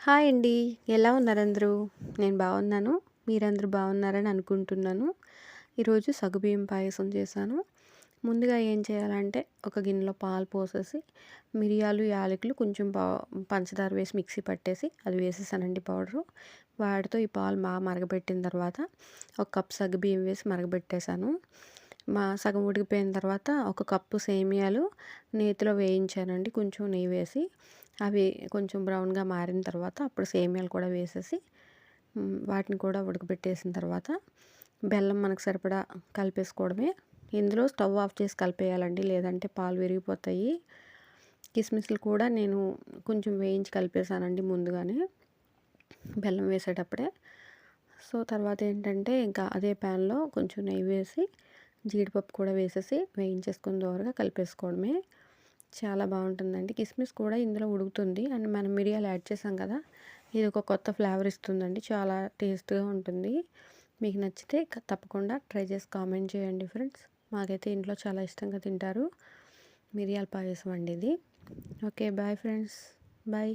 Hi అండి. ఎలా ఉన్నారందరూ? నేను బాగున్నాను. మీరందరూ బాగున్నారని అనుకుంటున్నాను. ఈరోజు సగ్గుబియ్యం పాయసం చేశాను. ముందుగా ఏం చేయాలంటే ఒక గిన్నెలో పాలు పోసేసి మిరియాలు యాలకులు కొంచెం పా పంచదార వేసి మిక్సీ పట్టేసి అది వేసేసానండి పౌడరు. వాటితో ఈ పాలు బాగా మరగబెట్టిన తర్వాత ఒక కప్ సగ్గుబియ్యం వేసి మరగబెట్టేశాను. మా సగం ఉడికిపోయిన తర్వాత ఒక కప్పు సేమియాలు నేతిలో వేయించానండి. కొంచెం నెయ్యి వేసి అవి కొంచెం బ్రౌన్గా మారిన తర్వాత అప్పుడు సేమియాలు కూడా వేసేసి వాటిని కూడా ఉడకబెట్టేసిన తర్వాత బెల్లం మనకు సరిపడా కలిపేసుకోవడమే. ఇందులో స్టవ్ ఆఫ్ చేసి కలిపేయాలండి. లేదంటే పాలు విరిగిపోతాయి. కిస్మిస్లు కూడా నేను కొంచెం వేయించి కలిపేసానండి ముందుగానే బెల్లం వేసేటప్పుడే. సో తర్వాత ఏంటంటే ఇంకా అదే ప్యాన్లో కొంచెం నెయ్యి వేసి జీడిపప్పు కూడా వేసేసి వేయించేసుకుని దోరగా కలిపేసుకోవడమే. చాలా బాగుంటుందండి. కిస్మిస్ కూడా ఇందులో ఉడుకుతుంది. అండ్ మనం మిరియాలు యాడ్ చేసాం కదా ఇది ఒక కొత్త ఫ్లేవర్ ఇస్తుందండి. చాలా టేస్ట్గా ఉంటుంది. మీకు నచ్చితే తప్పకుండా ట్రై చేసి కామెంట్ చేయండి ఫ్రెండ్స్. మాకైతే ఇంట్లో చాలా ఇష్టంగా తింటారు. మిరియాల పాయసం అండి ఇది. Okay bye friends. బాయ్.